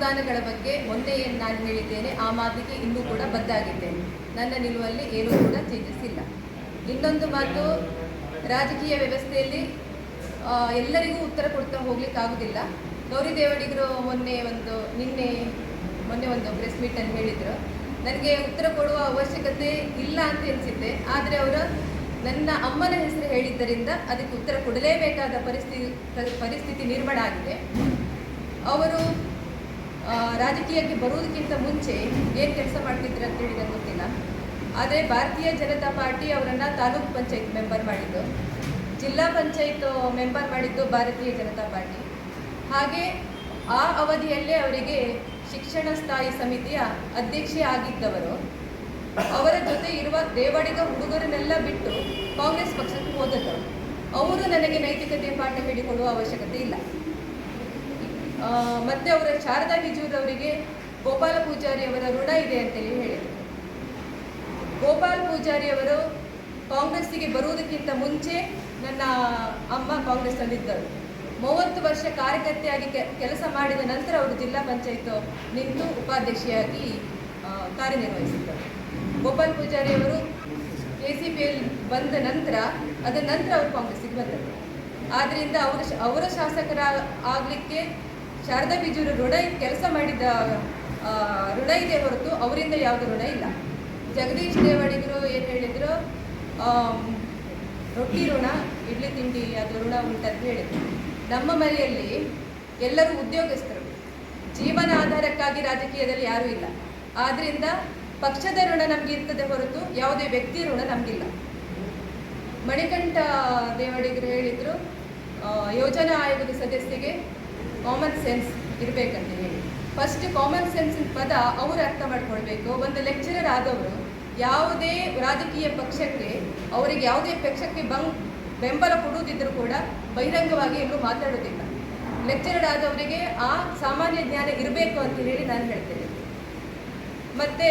ಅನುದಾನಗಳ ಬಗ್ಗೆ ಒಂದೇ ಏನು ನಾನು ಹೇಳಿದ್ದೇನೆ, ಆ ಮಾತಿಗೆ ಇನ್ನೂ ಕೂಡ ಬದ್ದಾಗಿದ್ದೇನೆ ನನ್ನ ನಿಲುವಲ್ಲಿ ಏನೂ ಕೂಡ ಚೇಂಜಸ್ ಇನ್ನೊಂದು ಮಾತು, ರಾಜಕೀಯ ವ್ಯವಸ್ಥೆಯಲ್ಲಿ ಎಲ್ಲರಿಗೂ ಉತ್ತರ ಕೊಡ್ತಾ ಹೋಗ್ಲಿಕ್ಕಾಗುದಿಲ್ಲ ಗೌರಿ ದೇವಡಿಗರು ಮೊನ್ನೆ ಒಂದು, ನಿನ್ನೆ ಮೊನ್ನೆ ಒಂದು ಪ್ರೆಸ್ ಮೀಟನ್ನು ಹೇಳಿದರು. ನನಗೆ ಉತ್ತರ ಕೊಡುವ ಅವಶ್ಯಕತೆ ಇಲ್ಲ ಅಂತ ಅನಿಸಿದ್ದೆ ಆದರೆ ಅವರು ನನ್ನ ಅಮ್ಮನ ಹೆಸರು ಹೇಳಿದ್ದರಿಂದ ಅದಕ್ಕೆ ಉತ್ತರ ಕೊಡಲೇಬೇಕಾದ ಪರಿಸ್ಥಿತಿ ಪರಿಸ್ಥಿತಿ ನಿರ್ಮಾಣ ಆಗಿದೆ. ಅವರು ರಾಜಕೀಯಕ್ಕೆ ಬರುವುದಕ್ಕಿಂತ ಮುಂಚೆ ಏನು ಕೆಲಸ ಮಾಡ್ತಿದ್ರು ಅಂತ ಹೇಳಿದ ಗೊತ್ತಿಲ್ಲ. ಆದರೆ ಭಾರತೀಯ ಜನತಾ ಪಾರ್ಟಿ ಅವರನ್ನು ತಾಲೂಕ್ ಪಂಚಾಯತ್ ಮೆಂಬರ್ ಮಾಡಿದ್ದು. ಜಿಲ್ಲಾ ಪಂಚಾಯತ್ ಮೆಂಬರ್ ಮಾಡಿದ್ದು ಭಾರತೀಯ ಜನತಾ ಪಾರ್ಟಿ. ಹಾಗೆ ಆ ಅವಧಿಯಲ್ಲೇ ಅವರಿಗೆ ಶಿಕ್ಷಣ ಸ್ಥಾಯಿ ಸಮಿತಿಯ ಅಧ್ಯಕ್ಷೆ ಆಗಿದ್ದವರು. ಅವರ ಜೊತೆ ಇರುವ ದೇವಾಡಿಗ ಹುಡುಗರನ್ನೆಲ್ಲ ಬಿಟ್ಟು ಕಾಂಗ್ರೆಸ್ ಪಕ್ಷಕ್ಕೆ ಹೋದದ್ದು. ಅವರು ನನಗೆ ನೈತಿಕತೆ ಪಾಠ ಹೇಳಿಕೊಡುವ ಅವಶ್ಯಕತೆ ಇಲ್ಲ. ಮತ್ತೆ ಅವರ ಶಾರದಾ ಬಿಜೂರವರಿಗೆ ಗೋಪಾಲ ಪೂಜಾರಿ ಅವರ ಋಣ ಇದೆ ಅಂತೇಳಿ ಹೇಳಿದರು. ಗೋಪಾಲ್ ಪೂಜಾರಿ ಅವರು ಕಾಂಗ್ರೆಸ್ಸಿಗೆ ಬರುವುದಕ್ಕಿಂತ ಮುಂಚೆ ನನ್ನ ಅಮ್ಮ ಕಾಂಗ್ರೆಸ್ನಲ್ಲಿದ್ದರು. ಮೂವತ್ತು ವರ್ಷ ಕಾರ್ಯಕರ್ತೆಯಾಗಿ ಕೆಲಸ ಮಾಡಿದ ನಂತರ ಅವರು ಜಿಲ್ಲಾ ಪಂಚಾಯತ್ ನಿಂತು ಉಪಾಧ್ಯಕ್ಷೆಯಾಗಿ ಕಾರ್ಯನಿರ್ವಹಿಸಿದ್ದರು. ಗೋಪಾಲ್ ಪೂಜಾರಿ ಅವರು ಕೆ ಸಿ ಪಿ ಎಲ್ ಬಂದ ನಂತರ ಅದರ ನಂತರ ಅವರು ಕಾಂಗ್ರೆಸ್ಸಿಗೆ ಬಂದರು. ಆದ್ದರಿಂದ ಅವರು ಅವರ ಶಾಸಕರ ಆಗಲಿಕ್ಕೆ ಶಾರದಾ ಬಿಜೂರು ಋಣ ಕೆಲಸ ಮಾಡಿದ ಋಣ ಇದೆ ಹೊರತು ಅವರಿಂದ ಯಾವುದು ಋಣ ಇಲ್ಲ. ಜಗದೀಶ್ ದೇವಾಡಿಗರು ಏನು ಹೇಳಿದರು ರೊಟ್ಟಿ ಋಣ, ಇಡ್ಲಿ ತಿಂಡಿ ಅದು ಋಣ ಉಂಟಂತ ಹೇಳಿದರು. ನಮ್ಮ ಮನೆಯಲ್ಲಿ ಎಲ್ಲರೂ ಉದ್ಯೋಗಸ್ಥರು. ಜೀವನ ಆಧಾರಕ್ಕಾಗಿ ರಾಜಕೀಯದಲ್ಲಿ ಯಾರೂ ಇಲ್ಲ. ಆದ್ದರಿಂದ ಪಕ್ಷದ ಋಣ ನಮಗೆ ಇರ್ತದೆ ಹೊರತು ಯಾವುದೇ ವ್ಯಕ್ತಿ ಋಣ ನಮಗಿಲ್ಲ. ಮಣಿಕಂಠ ದೇವಾಡಿಗರು ಹೇಳಿದರು ಯೋಜನಾ ಆಯೋಗದ ಸದಸ್ಯಗೆ ಕಾಮನ್ ಸೆನ್ಸ್ ಇರಬೇಕಂತ ಹೇಳಿ. ಫಸ್ಟ್ ಕಾಮನ್ ಸೆನ್ಸ್ ಪದ ಅವರು ಅರ್ಥ ಮಾಡ್ಕೊಳ್ಬೇಕು. ಒಂದು ಲೆಕ್ಚರರ್ ಆದವರು ಯಾವುದೇ ರಾಜಕೀಯ ಪಕ್ಷಕ್ಕೆ, ಅವರಿಗೆ ಯಾವುದೇ ಪಕ್ಷಕ್ಕೆ ಬಂಗ್, ಬೆಂಬಲ ಕೊಡುವುದಿದ್ದರೂ ಕೂಡ ಬಹಿರಂಗವಾಗಿ ಎಲ್ಲೂ ಮಾತಾಡೋದಿಲ್ಲ. ಲೆಕ್ಚರರ್ ಆದವರಿಗೆ ಆ ಸಾಮಾನ್ಯ ಜ್ಞಾನ ಇರಬೇಕು ಅಂತ ಹೇಳಿ ನಾನು ಹೇಳ್ತೇನೆ. ಮತ್ತೆ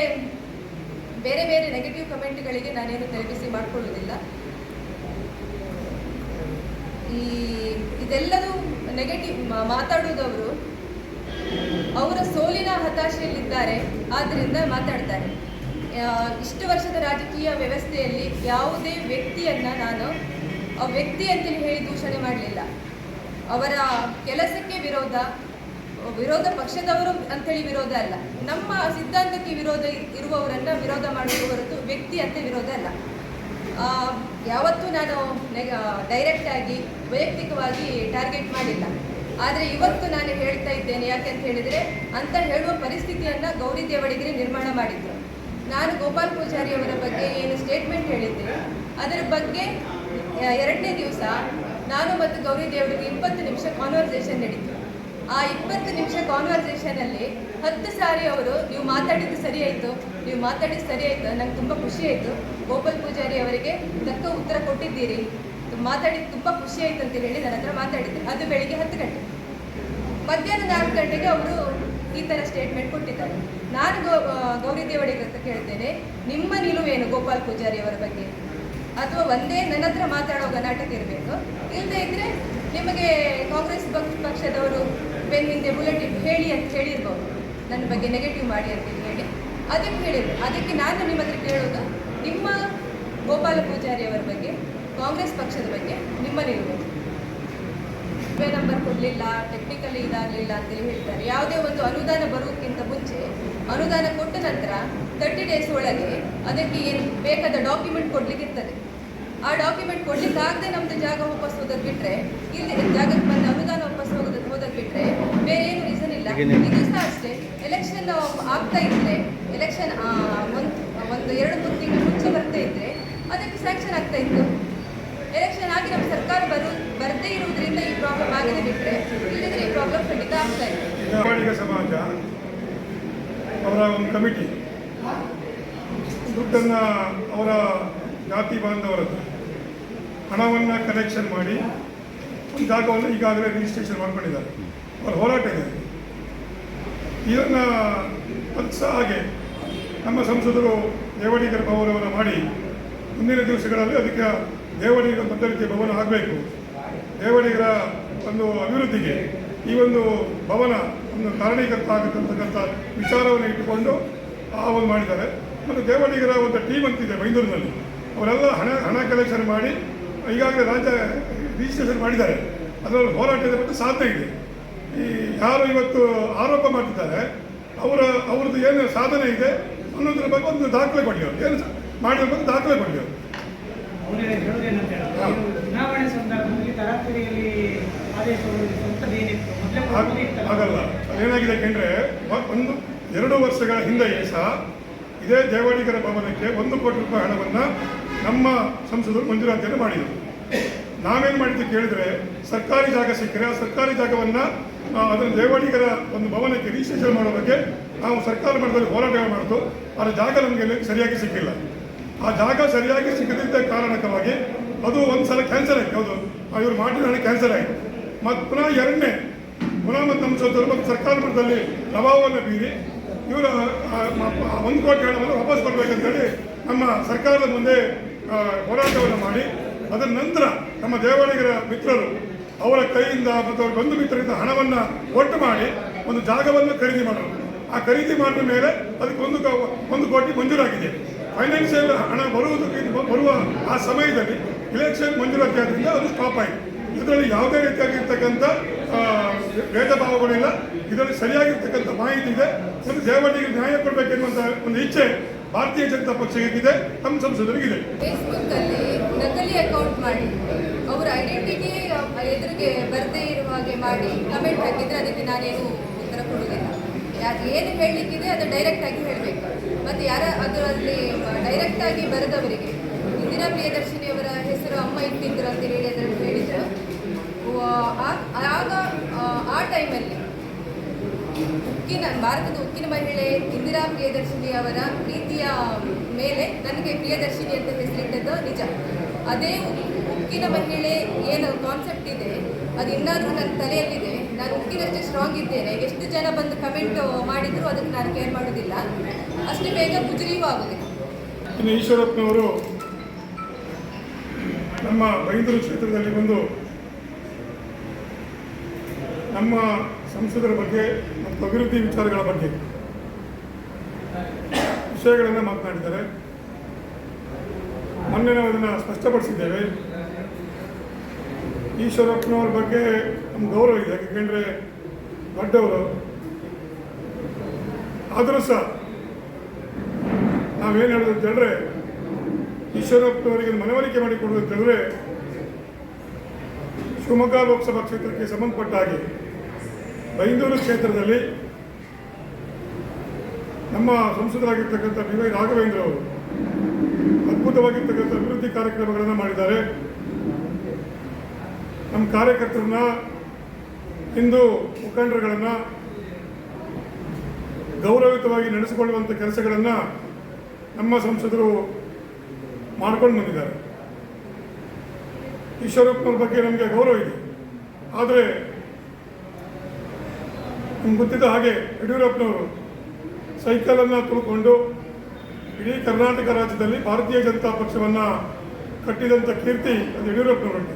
ಬೇರೆ ಬೇರೆ ನೆಗೆಟಿವ್ ಕಮೆಂಟ್ಗಳಿಗೆ ನಾನೇನು ತಲೆಬಿಸಿ ಮಾಡ್ಕೊಳ್ಳೋದಿಲ್ಲ ಈ ಇದೆಲ್ಲದೂ ನೆಗೆಟಿವ್ ಮಾತಾಡುವುದವರು ಅವರ ಸೋಲಿನ ಹತಾಶೆಯಲ್ಲಿದ್ದಾರೆ ಆದ್ದರಿಂದ ಮಾತಾಡ್ತಾರೆ. ಇಷ್ಟು ವರ್ಷದ ರಾಜಕೀಯ ವ್ಯವಸ್ಥೆಯಲ್ಲಿ ಯಾವುದೇ ವ್ಯಕ್ತಿಯನ್ನ ನಾನು ವ್ಯಕ್ತಿ ಅಂತೇಳಿ ಹೇಳಿ ದೂಷಣೆ ಮಾಡಲಿಲ್ಲ. ಅವರ ಕೆಲಸಕ್ಕೆ ವಿರೋಧ ವಿರೋಧ ಪಕ್ಷದವರು ಅಂತೇಳಿ ವಿರೋಧ ಅಲ್ಲ. ನಮ್ಮ ಸಿದ್ಧಾಂತಕ್ಕೆ ವಿರೋಧ ಇರುವವರನ್ನ ವಿರೋಧ ಮಾಡುವ ಹೊರತು ವ್ಯಕ್ತಿ ಅಂತ ವಿರೋಧ ಅಲ್ಲ. ಯಾವತ್ತೂ ನಾನು ಡೈರೆಕ್ಟ್ ಆಗಿ, ವೈಯಕ್ತಿಕವಾಗಿ ಟಾರ್ಗೆಟ್ ಮಾಡಿಲ್ಲ. ಆದರೆ ಇವತ್ತು ನಾನು ಹೇಳ್ತಾ ಇದ್ದೇನೆ, ಯಾಕೆ ಅಂತ ಹೇಳಿದರೆ, ಅಂತ ಹೇಳುವ ಪರಿಸ್ಥಿತಿಯನ್ನು ಗೌರಿ ದೇವಡಿಗರೆ ನಿರ್ಮಾಣ ಮಾಡಿದ್ರು. ನಾನು ಗೋಪಾಲ್ ಪೂಜಾರಿ ಅವರ ಬಗ್ಗೆ ಏನು ಸ್ಟೇಟ್ಮೆಂಟ್ ಹೇಳಿದ್ದೆ. ಅದರ ಬಗ್ಗೆ ಎರಡನೇ ದಿವಸ ನಾನು ಮತ್ತು ಗೌರಿ ದೇವರಿಗೆ ಇಪ್ಪತ್ತು ನಿಮಿಷ ಕಾನ್ವರ್ಸೇಷನ್ ನಡೀತು. ಆ ಇಪ್ಪತ್ತು ನಿಮಿಷ ಕಾನ್ವರ್ಸೇಷನಲ್ಲಿ ಹತ್ತು ಸಾರಿ ಅವರು, ನೀವು ಮಾತಾಡಿದ್ದು ಸರಿಯಾಯಿತು ನೀವು ಮಾತಾಡಿ ಸರಿ ಆಯಿತು. ನಂಗೆ ತುಂಬ ಖುಷಿ ಆಯಿತು. ಗೋಪಾಲ್ ಪೂಜಾರಿ ಅವರಿಗೆ ತಕ್ಕ ಉತ್ತರ ಕೊಟ್ಟಿದ್ದೀರಿ. ಮಾತಾಡಿ ತುಂಬ ಖುಷಿ ಆಯಿತು ಅಂತ ಹೇಳಿ ನನ್ನ ಹತ್ರ ಮಾತಾಡಿದ್ದೆ. ಅದು ಬೆಳಿಗ್ಗೆ ಹತ್ತು ಗಂಟೆ. ಮಧ್ಯಾಹ್ನ ನಾಲ್ಕು ಗಂಟೆಗೆ ಅವರು ಈ ಥರ ಸ್ಟೇಟ್ಮೆಂಟ್ ಕೊಟ್ಟಿದ್ದಾರೆ. ನಾನು ಗೌ ಗೌರಿ ದೇವಡಿಗೆ ಅಂತ ಕೇಳ್ತೇನೆ, ನಿಮ್ಮ ನಿಲುವೇನು ಗೋಪಾಲ್ ಪೂಜಾರಿ ಅವರ ಬಗ್ಗೆ? ಅಥವಾ ಒಂದೇ ನನ್ನ ಹತ್ರ ಮಾತಾಡೋ ಗಲಾಟಕ್ಕೆ ಇರಬೇಕು. ಇಲ್ಲದೆ ಇದ್ದರೆ ನಿಮಗೆ ಕಾಂಗ್ರೆಸ್ ಪಕ್ಷ, ಪಕ್ಷದವರು ಬೆನ್ನಿಂದೆ ಬುಲೆಟ್ ಹೇಳಿ ಅಂತ ಹೇಳಿರ್ಬೋದು. ನನ್ನ ಬಗ್ಗೆ ನೆಗೆಟಿವ್ ಮಾಡಿ ಅಂತ ಹೇಳಿ. ಅದಕ್ಕೆ ಹೇಳಿದ್ರು. ಅದಕ್ಕೆ ನಾನು ನಿಮ್ಮ ಹತ್ರ ಕೇಳೋದು, ನಿಮ್ಮ ಗೋಪಾಲ ಪೂಜಾರಿ ಅವರ ಬಗ್ಗೆ, ಕಾಂಗ್ರೆಸ್ ಪಕ್ಷದ ಬಗ್ಗೆ ನಿಮ್ಮ ನಿಲುವು ಸರ್ವೆ ನಂಬರ್ ಕೊಡಲಿಲ್ಲ ಟೆಕ್ನಿಕಲಿ ಇದಾಗಲಿಲ್ಲ ಅಂತೇಳಿ ಹೇಳ್ತಾರೆ. ಯಾವುದೇ ಒಂದು ಅನುದಾನ ಬರೋಕ್ಕಿಂತ ಮುಂಚೆ ಅನುದಾನ ಕೊಟ್ಟ ನಂತರ ತರ್ಟಿ ಡೇಸ್ ಒಳಗೆ ಅದಕ್ಕೆ ಏನು ಬೇಕಾದ ಡಾಕ್ಯುಮೆಂಟ್ ಕೊಡ್ಲಿಕ್ಕೆ ಇರ್ತದೆ ಆ ಡಾಕ್ಯುಮೆಂಟ್ ಕೊಡ್ಲಿಕ್ಕೆ ನಮ್ಮದು ಜಾಗ ವಾಪಸ್ ಹೋಗೋದು ಬಿಟ್ರೆ ಇಲ್ಲಿ ಜಾಗಕ್ಕೆ ಬಂದು ಅನುದಾನ ವಾಪಸ್ ಹೋಗೋದಕ್ಕೆ ಹೋಗೋದು ಬಿಟ್ಟರೆ ಬೇರೆ ಏನು ರೀಸನ್ ಇಲ್ಲ. ಅಷ್ಟೇ. ಎಲೆಕ್ಷನ್ ಆಗ್ತಾ ಇದ್ರೆ ಎಲೆಕ್ಷನ್ ಒಂದು ಒಂದು ಎರಡು ಮೂರು ತಿಂಗಳು ಮುಂಚೆ ಬರ್ತಾ ಇದ್ರೆ ಅದಕ್ಕೆ ಸ್ಯಾಂಕ್ಷನ್ ಆಗ್ತಾ ಇತ್ತು. ಎಲೆಕ್ಷನ್ ಆಗಿ ನಮ್ಮ ಸರ್ಕಾರ ಬರು ಬರದೇ ಇರುವುದರಿಂದ ಈ ಪ್ರಾಬ್ಲಮ್ ಆಗಿದೆ ಬಿಟ್ಟರೆ ಇಲ್ಲದ್ರೆ ಈ ಪ್ರಾಬ್ಲಮ್ ಖಂಡಿತ ಆಗ್ತಾ ಇದೆ. ಸಮಾಜ ಅವರ ಒಂದು ಕಮಿಟಿ ದುಡ್ಡನ್ನು ಅವರ ಜಾತಿ ಬಾಂಧವರದ್ದು. ಹಣವನ್ನು ಕಲೆಕ್ಷನ್ ಮಾಡಿ ಜಾಗವನ್ನು ಈಗಾಗಲೇ ರಿಜಿಸ್ಟ್ರೇಷನ್ ಮಾಡ್ಕೊಂಡಿದ್ದಾರೆ. ಅವರ ಹೋರಾಟ ಇದೆ. ಇದನ್ನು ಸಹ ಹಾಗೆ ನಮ್ಮ ಸಂಸದರು ದೇವಡಿಗರ ಭವನವನ್ನು ಮಾಡಿ ಮುಂದಿನ ದಿವಸಗಳಲ್ಲಿ ಅದಕ್ಕೆ ದೇವಡಿಗರ ಒಂದು ರೀತಿಯ ಭವನ ಆಗಬೇಕು ದೇವಡಿಗರ ಒಂದು ಅಭಿವೃದ್ಧಿಗೆ ಈ ಒಂದು ಭವನ ಒಂದು ಕಾರಣೀಕರ್ತ ಆಗತಕ್ಕಂಥ ವಿಚಾರವನ್ನು ಇಟ್ಟುಕೊಂಡು ಆ ಒಂದು ಮಾಡಿದ್ದಾರೆ. ಮತ್ತು ದೇವಡಿಗರ ಒಂದು ಟೀಮ್ ಅಂತಿದೆ ಮೈದೂರಿನಲ್ಲಿ ಅವರೆಲ್ಲ ಹಣ ಹಣ ಕಲೆಕ್ಷನ್ ಮಾಡಿ ಈಗಾಗಲೇ ರಾಜ್ಯ ರಿಜಿಸ್ಟ್ರೇಷನ್ ಮಾಡಿದ್ದಾರೆ. ಅದರಲ್ಲಿ ಹೋರಾಟದ ಬಗ್ಗೆ ಸಾಧ್ಯ ಇದೆ. ಈ ಯಾರು ಇವತ್ತು ಆರೋಪ ಮಾಡ್ತಿದ್ದಾರೆ ಅವರ ಅವ್ರದ್ದು ಏನು ಸಾಧನೆ ಇದೆ ಅನ್ನೋದ್ರ ಬಗ್ಗೆ ಒಂದು ದಾಖಲೆ ಕೊಡಿ ಅವರು. ಏನು ಮಾಡಿರೋ ಬಗ್ಗೆ ದಾಖಲೆ ಕೊಡಿ ಅವರು. ಆಗಲ್ಲ ಏನಾಗಿದೆ ಯಾಕೆಂದ್ರೆ ಒಂದು ಎರಡು ವರ್ಷಗಳ ಹಿಂದೆಯೇ ಸಹ ಇದೇ ದೇವಾಡಿಗರ ಭವನಕ್ಕೆ ಒಂದು ಕೋಟಿ ರೂಪಾಯಿ ಹಣವನ್ನು ನಮ್ಮ ಸಂಸದರು ಮಂಜೂರಾತಿಯನ್ನು ಮಾಡಿದರು. ನಾವೇನು ಮಾಡಿದ್ವಿ ಕೇಳಿದ್ರೆ ಸರ್ಕಾರಿ ಜಾಗ ಸಿಕ್ಕರೆ ಆ ಸರ್ಕಾರಿ ಜಾಗವನ್ನು ಅದನ್ನು ದೇವಾಡಿಗರ ಒಂದು ಭವನಕ್ಕೆ ರಿಜಿಸ್ಟ್ರೇಷನ್ ಮಾಡೋ ಬಗ್ಗೆ ನಾವು ಸರ್ಕಾರ ಮಟ್ಟದಲ್ಲಿ ಹೋರಾಟ ಮಾಡ್ತು ಅದರ ಜಾಗ ನಮಗೆ ಸರಿಯಾಗಿ ಸಿಕ್ಕಿಲ್ಲ. ಆ ಜಾಗ ಸರಿಯಾಗಿ ಸಿಗದಿದ್ದ ಕಾರಣಕವಾಗಿ ಅದು ಒಂದು ಸಲ ಕ್ಯಾನ್ಸಲ್ ಆಯ್ತು. ಹೌದು, ಇವರು ಮಾಡಿದ ಕ್ಯಾನ್ಸಲ್ ಆಯಿತು. ಮತ್ತು ಪುನಃ ಎರಡನೇ ಪುನಃ ಮತ್ತು ನಮ್ಮ ಸೋದರು ಮತ್ತು ಸರ್ಕಾರ ಮಟ್ಟದಲ್ಲಿ ಪ್ರಭಾವವನ್ನು ಬೀರಿ ಇವರು ಒಂದು ಕೋಟಿ ಹಣವನ್ನು ವಾಪಸ್ ಕೊಡಬೇಕಂತೇಳಿ ನಮ್ಮ ಸರ್ಕಾರದ ಮುಂದೆ ಹೋರಾಟವನ್ನು ಮಾಡಿ ಅದರ ನಂತರ ನಮ್ಮ ದೇವಾಳಿಗರ ಮಿತ್ರರು ಅವರ ಕೈಯಿಂದ ಮತ್ತು ಅವರ ಬಂಧು ಮಿತ್ರರಿಂದ ಹಣವನ್ನು ಒಟ್ಟು ಮಾಡಿ ಒಂದು ಜಾಗವನ್ನು ಖರೀದಿ ಮಾಡೋರು ಆ ಖರೀದಿ ಮಾಡಿದ ಮೇಲೆ ಅದಕ್ಕೆ ಒಂದು ಒಂದು ಕೋಟಿ ಮಂಜೂರಾಗಿದೆ. ಫೈನಾನ್ಷಿಯಲ್ ಹಣ ಬರುವುದಕ್ಕೆ ಬರುವ ಆ ಸಮಯದಲ್ಲಿ ಇಲೆಕ್ಷನ್ ಮಂಜೂರಾತಿ ಅದು ಸ್ಟಾಪ್ ಆಯಿತು. ಇದರಲ್ಲಿ ಯಾವುದೇ ರೀತಿಯಾಗಿರ್ತಕ್ಕಂಥ ಭೇದ ಭಾವಗಳಿಲ್ಲ. ಇದರಲ್ಲಿ ಸರಿಯಾಗಿರ್ತಕ್ಕಂಥ ಮಾಹಿತಿ ಇದೆ. ಒಂದು ದೇವರಿಗೆ ನ್ಯಾಯ ಕೊಡಬೇಕೆನ್ನುವಂಥ ಒಂದು ಇಚ್ಛೆ ಭಾರತೀಯ ಜನತಾ ಪಕ್ಷಕ್ಕಿದೆ ನಮ್ಮ ಸಂಸದರಿಗಿದೆ ಫೇಸ್ಬುಕ್ ಅಲ್ಲಿ ನಕಲಿ ಅಕೌಂಟ್ ಮಾಡಿ, ಅವರ ಐಡೆಂಟಿಟಿ ಎದುರಿಗೆ ಬರದೇ ಇರುವ ಹಾಗೆ ಮಾಡಿ ಕಮೆಂಟ್ ಹಾಕಿದ್ರೆ ಅದಕ್ಕೆ ನಾನೇನು ಉತ್ತರ ಕೊಡುವುದಿಲ್ಲ. ಯಾಕೆ ಏನು ಹೇಳಲಿಕ್ಕಿದೆ ಅದು ಡೈರೆಕ್ಟ್ ಆಗಿ ಹೇಳಬೇಕು. ಮತ್ತು ಯಾರ ಅದರಲ್ಲಿ ಡೈರೆಕ್ಟ್ ಆಗಿ ಬರೆದವರಿಗೆ ಇಂದಿರಾ ಪ್ರಿಯದರ್ಶಿನಿ ಅವರ ಹೆಸರು ಅಮ್ಮ ಇಟ್ಟಿದ್ರು ಅಂತ ಹೇಳಿ ಅದರಲ್ಲಿ ಹೇಳಿದ್ರು. ಆಗ, ಆ ಟೈಮಲ್ಲಿ ಉಕ್ಕಿನ ಭಾರತದ ಉಕ್ಕಿನ ಮಹಿಳೆ ಇಂದಿರಾ ಪ್ರಿಯದರ್ಶಿನಿ ಅವರ ಪ್ರೀತಿಯ ಮೇಲೆ ನನಗೆ ಪ್ರಿಯದರ್ಶಿನಿ ಅಂತ ಹೆಸರಿಟ್ಟದ್ದು ನಿಜ. ಅದೇ ಉಕ್ಕಿನ ಮಹಿಳೆ ಏನು ಕಾನ್ಸೆಪ್ಟ್ ಇದೆ, ಅದು ಇನ್ನಾದರೂ ನನ್ನ ತಲೆಯಲ್ಲಿದೆ, ನಾನು ಉಕ್ಕಿನಷ್ಟೇ ಸ್ಟ್ರಾಂಗ್ ಇದ್ದೇನೆ, ಎಷ್ಟು ಜನ ಬಂದು ಕಮೆಂಟ್ ಮಾಡಿದ್ರು ಅದಕ್ಕೆ ನಾನು ಕೇರ್ ಮಾಡೋದಿಲ್ಲ. ಅಷ್ಟು ಬೇಗ ಗುಜರಿಯೂ ಆಗೋದಿಲ್ಲ. ಈಶ್ವರಪ್ಪನವರು ನಮ್ಮ ಬೈಂದೂರು ಕ್ಷೇತ್ರದಲ್ಲಿ ಬಂದು ನಮ್ಮ ಸಂಸದರ ಬಗ್ಗೆ ಮತ್ತು ಅಭಿವೃದ್ಧಿ ವಿಚಾರಗಳ ಬಗ್ಗೆ ವಿಷಯಗಳನ್ನು ಮಾತನಾಡಿದ್ದಾರೆ. ಮೊನ್ನೆ ನಾವು ಅದನ್ನು ಸ್ಪಷ್ಟಪಡಿಸಿದ್ದೇವೆ. ಈಶ್ವರಪ್ಪನವ್ರ ಬಗ್ಗೆ ನಮ್ಮ ಗೌರವ ಇದೆ, ಯಾಕೆಂದರೆ ದೊಡ್ಡವರು. ಆದರೂ ಸಹ ನಾವೇನು ಹೇಳೋದು ಅಂತ ಈಶ್ವರಪ್ಪನವರಿಗೆ ಮನವರಿಕೆ ಮಾಡಿಕೊಡೋದು ಅಂತ ಹೇಳಿದ್ರೆ, ಶಿವಮೊಗ್ಗ ಲೋಕಸಭಾ ಕ್ಷೇತ್ರಕ್ಕೆ ಸಂಬಂಧಪಟ್ಟ ಹಾಗೆ ಬೈಂದೂರು ಕ್ಷೇತ್ರದಲ್ಲಿ ನಮ್ಮ ಸಂಸದರಾಗಿರ್ತಕ್ಕಂಥ ಬಿ ವೈ ರಾಘವೇಂದ್ರ ಅವರು ಅದ್ಭುತವಾಗಿರ್ತಕ್ಕಂಥ ಅಭಿವೃದ್ಧಿ ಕಾರ್ಯಕ್ರಮಗಳನ್ನು ಮಾಡಿದ್ದಾರೆ. ನಮ್ಮ ಕಾರ್ಯಕರ್ತರನ್ನ ಇಂದು ಮುಖಂಡರುಗಳನ್ನು ಗೌರವಯುತವಾಗಿ ನಡೆಸಿಕೊಳ್ಳುವಂಥ ಕೆಲಸಗಳನ್ನು ನಮ್ಮ ಸಂಸದರು ಮಾಡ್ಕೊಂಡು ಬಂದಿದ್ದಾರೆ. ಈಶ್ವರಪ್ಪನವ್ರ ಬಗ್ಗೆ ನಮಗೆ ಗೌರವ ಇದೆ. ಆದರೆ ನಿಮ್ಗೆ ಗೊತ್ತಿದ್ದ ಹಾಗೆ ಯಡಿಯೂರಪ್ಪನವರು ಸೈಕಲನ್ನು ತುಳ್ಕೊಂಡು ಇಡೀ ಕರ್ನಾಟಕ ರಾಜ್ಯದಲ್ಲಿ ಭಾರತೀಯ ಜನತಾ ಪಕ್ಷವನ್ನು ಕಟ್ಟಿದಂಥ ಕೀರ್ತಿ ಅದು ಯಡಿಯೂರಪ್ಪನವರಲ್ಲಿ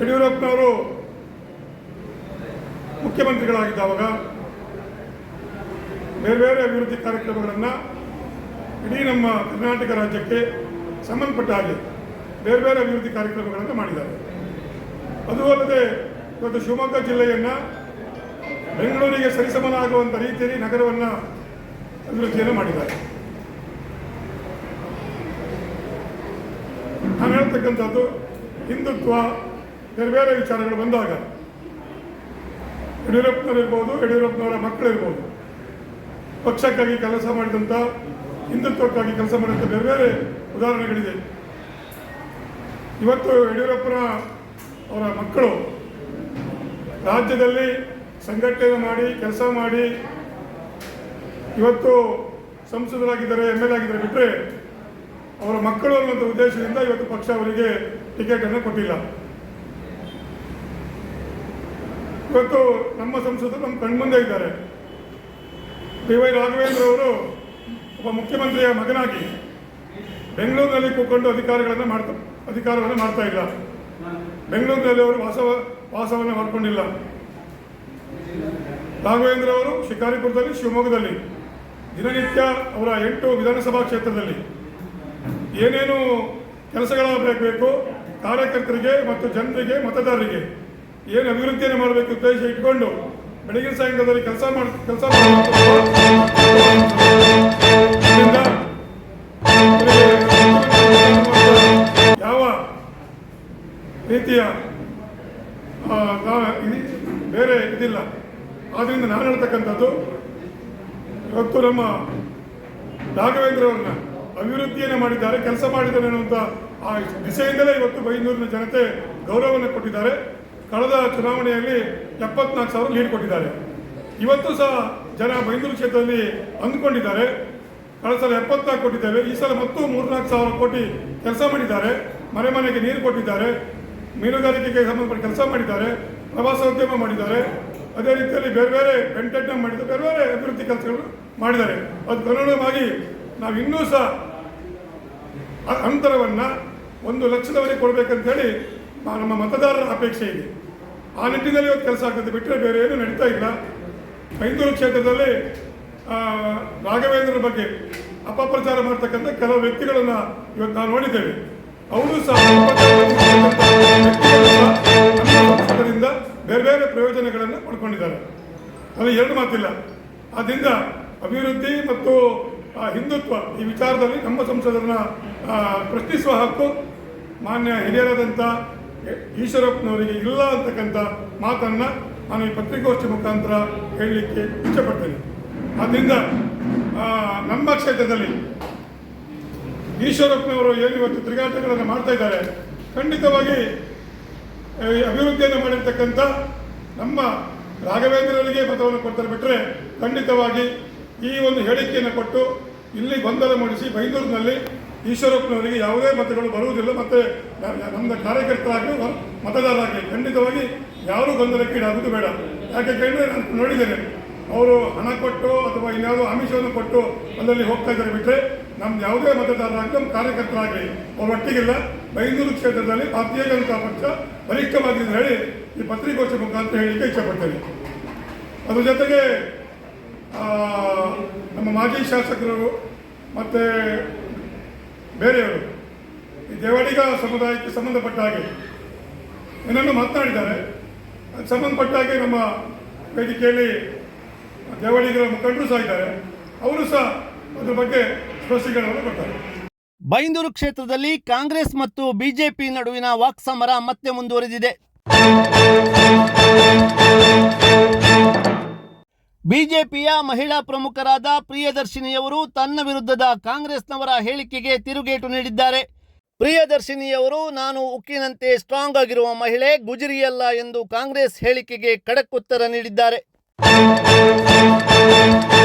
ಯಡಿಯೂರಪ್ಪನವರು ಮುಖ್ಯಮಂತ್ರಿಗಳಾಗಿದ್ದಾವಾಗ ಬೇರೆ ಬೇರೆ ಅಭಿವೃದ್ಧಿ ಕಾರ್ಯಕ್ರಮಗಳನ್ನು ಇಡೀ ನಮ್ಮ ಕರ್ನಾಟಕ ರಾಜ್ಯಕ್ಕೆ ಸಂಬಂಧಪಟ್ಟ ಹಾಗೆ ಬೇರೆ ಬೇರೆ ಅಭಿವೃದ್ಧಿ ಕಾರ್ಯಕ್ರಮಗಳನ್ನು ಮಾಡಿದ್ದಾರೆ. ಅದು ಅಲ್ಲದೆ ಇವತ್ತು ಶಿವಮೊಗ್ಗ ಜಿಲ್ಲೆಯನ್ನು ಬೆಂಗಳೂರಿಗೆ ಸರಿಸಮನಾಗುವಂಥ ರೀತಿಯಲ್ಲಿ ನಗರವನ್ನು ಅಭಿವೃದ್ಧಿಯನ್ನು ಮಾಡಿದ್ದಾರೆ. ನಾನು ಹೇಳ್ತಕ್ಕಂಥದ್ದು, ಹಿಂದುತ್ವ ಬೇರೆ ಬೇರೆ ವಿಚಾರಗಳು ಬಂದಾಗ, ಯಡಿಯೂರಪ್ಪನವರಿರ್ಬೋದು, ಯಡಿಯೂರಪ್ಪನವರ ಮಕ್ಕಳಿರ್ಬೋದು, ಪಕ್ಷಕ್ಕಾಗಿ ಕೆಲಸ ಮಾಡಿದಂಥ ಹಿಂದುತ್ವಕ್ಕಾಗಿ ಕೆಲಸ ಮಾಡಿದಂಥ ಬೇರೆ ಬೇರೆ ಉದಾಹರಣೆಗಳಿದೆ. ಇವತ್ತು ಯಡಿಯೂರಪ್ಪನ ಅವರ ಮಕ್ಕಳು ರಾಜ್ಯದಲ್ಲಿ ಸಂಘಟನೆ ಮಾಡಿ, ಕೆಲಸ ಮಾಡಿ, ಇವತ್ತು ಸಂಸದರಾಗಿದ್ದಾರೆ, ಎಂ ಎಲ್ ಆಗಿದ್ದಾರೆ ಬಿಟ್ಟರೆ ಅವರ ಮಕ್ಕಳು ಅನ್ನುವಂಥ ಉದ್ದೇಶದಿಂದ ಇವತ್ತು ಪಕ್ಷ ಅವರಿಗೆ ಟಿಕೆಟನ್ನು ಕೊಟ್ಟಿಲ್ಲ. ಇವತ್ತು ನಮ್ಮ ಸಂಸದರು ನಮ್ಮ ಕಣ್ಮುಂದೆ ಇದ್ದಾರೆ. ಡಿ ವೈ ರಾಘವೇಂದ್ರ ಅವರು ಒಬ್ಬ ಮುಖ್ಯಮಂತ್ರಿಯ ಮಗನಾಗಿ ಬೆಂಗಳೂರಿನಲ್ಲಿ ಕೂತ್ಕೊಂಡು ಅಧಿಕಾರಿಗಳನ್ನು ಮಾಡ್ತಾ, ಅಧಿಕಾರವನ್ನು ಮಾಡ್ತಾ ಇಲ್ಲ. ಬೆಂಗಳೂರಿನಲ್ಲಿ ಅವರು ವಾಸವ, ವಾಸವನ್ನು ಮಾಡ್ಕೊಂಡಿಲ್ಲ. ರಾಘವೇಂದ್ರ ಅವರು ಶಿಕಾರಿಪುರದಲ್ಲಿ, ಶಿವಮೊಗ್ಗದಲ್ಲಿ, ದಿನನಿತ್ಯ ಅವರ ಎಂಟು ವಿಧಾನಸಭಾ ಕ್ಷೇತ್ರದಲ್ಲಿ ಏನೇನು ಕೆಲಸಗಳಾಗಬೇಕು ಕಾರ್ಯಕರ್ತರಿಗೆ ಮತ್ತು ಜನರಿಗೆ, ಮತದಾರರಿಗೆ ಏನು ಅಭಿವೃದ್ಧಿಯನ್ನು ಮಾಡಬೇಕು ಉದ್ದೇಶ ಇಟ್ಕೊಂಡು ಬೆಳಗಿನ ಸಾಯಂಕಾಲದಲ್ಲಿ ಕೆಲಸ ಮಾಡಿ, ಕೆಲಸ ಯಾವ ರೀತಿಯ ಬೇರೆ ಇದಿಲ್ಲ. ಆದ್ದರಿಂದ ನಾನು ಹೇಳ್ತಕ್ಕಂಥದ್ದು, ಇವತ್ತು ನಮ್ಮ ರಾಘವೇಂದ್ರ ಅವ್ರನ್ನ ಅಭಿವೃದ್ಧಿಯನ್ನು ಮಾಡಿದ್ದಾರೆ, ಕೆಲಸ ಮಾಡಿದ್ದಾರೆ ಅನ್ನುವಂಥ ಆ ದಿಸೆಯಿಂದಲೇ ಇವತ್ತು ಬೈಂದೂರಿನ ಜನತೆ ಗೌರವವನ್ನು ಕೊಟ್ಟಿದ್ದಾರೆ. ಕಳೆದ ಚುನಾವಣೆಯಲ್ಲಿ ಎಪ್ಪತ್ನಾಲ್ಕು ಸಾವಿರ ಲೀಡ್ ಕೊಟ್ಟಿದ್ದಾರೆ. ಇವತ್ತು ಸಹ ಜನ ಬೈಂದೂರು ಕ್ಷೇತ್ರದಲ್ಲಿ ಅಂದ್ಕೊಂಡಿದ್ದಾರೆ. ಕಳೆದ ಸಲ ಎಪ್ಪತ್ನಾಲ್ಕು ಕೊಟ್ಟಿದ್ದೇವೆ. ಈ ಸಲ ಮತ್ತು ಮೂರ್ನಾಲ್ಕು ಸಾವಿರ ಕೋಟಿ ಕೆಲಸ ಮಾಡಿದ್ದಾರೆ. ಮನೆ ಮನೆಗೆ ನೀರು ಕೊಟ್ಟಿದ್ದಾರೆ. ಮೀನುಗಾರಿಕೆಗೆ ಸಂಬಂಧಪಟ್ಟ ಕೆಲಸ ಮಾಡಿದ್ದಾರೆ. ಪ್ರವಾಸೋದ್ಯಮ ಮಾಡಿದ್ದಾರೆ. ಅದೇ ರೀತಿಯಲ್ಲಿ ಬೇರೆ ಬೇರೆ ಕಂಟೆಂಟ್ನ ಮಾಡಿದ ಬೇರೆ ಬೇರೆ ಅಭಿವೃದ್ಧಿ ಕೆಲಸಗಳು ಮಾಡಿದ್ದಾರೆ. ಅದು ಕನ್ನಡವಾಗಿ ನಾವು ಇನ್ನೂ ಸಹ ಅಂತರವನ್ನು ಒಂದು ಲಕ್ಷದವರೆಗೆ ಕೊಡಬೇಕಂತೇಳಿ ನಮ್ಮ ಮತದಾರರ ಅಪೇಕ್ಷೆ ಇದೆ. ಆ ನಿಟ್ಟಿನಲ್ಲಿ ಇವತ್ತು ಕೆಲಸ ಆಗ್ತದೆ ಬಿಟ್ಟರೆ ಬೇರೆ ಏನು ನಡೀತಾ ಇಲ್ಲ. ಬೈಂದೂರು ಕ್ಷೇತ್ರದಲ್ಲಿ ರಾಘವೇಂದ್ರ ಬಗ್ಗೆ ಅಪಪ್ರಚಾರ ಮಾಡ್ತಕ್ಕಂಥ ಕೆಲವು ವ್ಯಕ್ತಿಗಳನ್ನು ಇವತ್ತು ನಾವು ನೋಡಿದ್ದೇವೆ. ಅವರು ಸಹ ಪಕ್ಷದಿಂದ ಬೇರೆ ಬೇರೆ ಪ್ರಯೋಜನಗಳನ್ನು ಪಡ್ಕೊಂಡಿದ್ದಾರೆ. ಅದು ಎರಡು ಮಾತಿಲ್ಲ. ಆದ್ದರಿಂದ ಅಭಿವೃದ್ಧಿ ಮತ್ತು ಹಿಂದುತ್ವ ಈ ವಿಚಾರದಲ್ಲಿ ನಮ್ಮ ಸಂಸದರನ್ನ ಪ್ರಶ್ನಿಸುವ ಹಕ್ಕು ಮಾನ್ಯ ಹಿರಿಯರಾದಂಥ ಈಶ್ವರಪ್ಪನವರಿಗೆ ಇಲ್ಲ ಅಂತಕ್ಕಂಥ ಮಾತನ್ನು ನಾನು ಈ ಪತ್ರಿಕೋಷ್ಠಿ ಮುಖಾಂತರ ಹೇಳಲಿಕ್ಕೆ ಇಷ್ಟಪಡ್ತೇನೆ ಆದ್ದರಿಂದ ನಮ್ಮ ಕ್ಷೇತ್ರದಲ್ಲಿ ಈಶ್ವರಪ್ಪನವರು ಏನು ಇವತ್ತು ತಿರುಗಾಟಗಳನ್ನು ಮಾಡ್ತಾ ಇದ್ದಾರೆ. ಖಂಡಿತವಾಗಿ ಅಭಿವೃದ್ಧಿಯನ್ನು ಮಾಡಿರ್ತಕ್ಕಂಥ ನಮ್ಮ ರಾಘವೇಂದ್ರರಿಗೆ ಮತವನ್ನು ಕೊಡ್ತಾರೆ ಬಿಟ್ಟರೆ ಖಂಡಿತವಾಗಿ ಈ ಒಂದು ಹೇಳಿಕೆಯನ್ನು ಕೊಟ್ಟು ಇಲ್ಲಿ ಗೊಂದಲ ಮೂಡಿಸಿ ಬೈಂದೂರಿನಲ್ಲಿ ಈಶ್ವರಪ್ಪನವರಿಗೆ ಯಾವುದೇ ಮತಗಳು ಬರುವುದಿಲ್ಲ. ಮತ್ತು ನಮ್ಮ ಕಾರ್ಯಕರ್ತರಾಗಲಿ ಮತದಾರರಾಗಲಿ ಖಂಡಿತವಾಗಿ ಯಾರೂ ಗೊಂದಲಕ್ಕೀಡಾಗುವುದು ಬೇಡ. ಯಾಕೆ ಕೇಳಿದ್ರೆ ನಾನು ನೋಡಿದ್ದೇನೆ. ಅವರು ಹಣ ಕೊಟ್ಟು ಅಥವಾ ಇನ್ಯಾವುದೋ ಆಮಿಷವನ್ನು ಕೊಟ್ಟು ಅಲ್ಲಲ್ಲಿ ಹೋಗ್ತಾ ಇದ್ದಾರೆ ಬಿಟ್ಟರೆ ನಮ್ದು ಯಾವುದೇ ಮತದಾರರಾಗಲಿ ನಮ್ಮ ಕಾರ್ಯಕರ್ತರಾಗಲಿ, ಅವ್ರ ಒಟ್ಟಿಗಿಲ್ಲ. ಬೈಂದೂರು ಕ್ಷೇತ್ರದಲ್ಲಿ ಭಾರತೀಯ ಜನತಾ ಪಕ್ಷ ಬಲಿಷ್ಠವಾಗಿದೆ ಅಂತ ಹೇಳಿ ಈ ಪತ್ರಿಕೋಷ್ಠಿ ಮುಖಾಂತರ ಹೇಳಿಕ್ಕೆ ಇಷ್ಟಪಡ್ತೇನೆ. ಅದ್ರ ಜೊತೆಗೆ ನಮ್ಮ ಮಾಜಿ ಶಾಸಕರು ಮತ್ತು ಬೇರೆಯವರು ಈ ದೇವಾಡಿಗ ಸಮುದಾಯಕ್ಕೆ ಸಂಬಂಧಪಟ್ಟ ಹಾಗೆ ಏನನ್ನು ಮಾತನಾಡಿದ್ದಾರೆ. ಅದಕ್ಕೆ ಸಂಬಂಧಪಟ್ಟ ಹಾಗೆ ನಮ್ಮ ವೇದಿಕೆಯಲ್ಲಿ ದೇವಾಡಿಗರ ಮುಖಂಡರು ಸಹ ಇದ್ದಾರೆ. ಅವರು ಸಹ ಅದ್ರ ಬಗ್ಗೆ ಸ್ಪಷ್ಟೀಕರಣವನ್ನು ಕೊಡ್ತಾರೆ. ಬೈಂದೂರು ಕ್ಷೇತ್ರದಲ್ಲಿ ಕಾಂಗ್ರೆಸ್ ಮತ್ತು ಬಿಜೆಪಿ ನಡುವಿನ ವಾಕ್ಸಮರ ಮತ್ತೆ ಮುಂದುವರೆದಿದೆ. ಬಿಜೆಪಿಯ ಮಹಿಳಾ ಪ್ರಮುಖರಾದ ಪ್ರಿಯದರ್ಶಿನಿಯವರು ತನ್ನ ವಿರುದ್ಧದ ಕಾಂಗ್ರೆಸ್ನವರ ಹೇಳಿಕೆಗೆ ತಿರುಗೇಟು ನೀಡಿದ್ದಾರೆ. ಪ್ರಿಯದರ್ಶಿನಿಯವರು, ನಾನು ಉಕ್ಕಿನಂತೆ ಸ್ಟ್ರಾಂಗ್ ಆಗಿರುವ ಮಹಿಳೆ, ಗುಜರಿಯಲ್ಲ ಎಂದು ಕಾಂಗ್ರೆಸ್ ಹೇಳಿಕೆಗೆ ಖಡಕ್ ಉತ್ತರ ನೀಡಿದ್ದಾರೆ. Música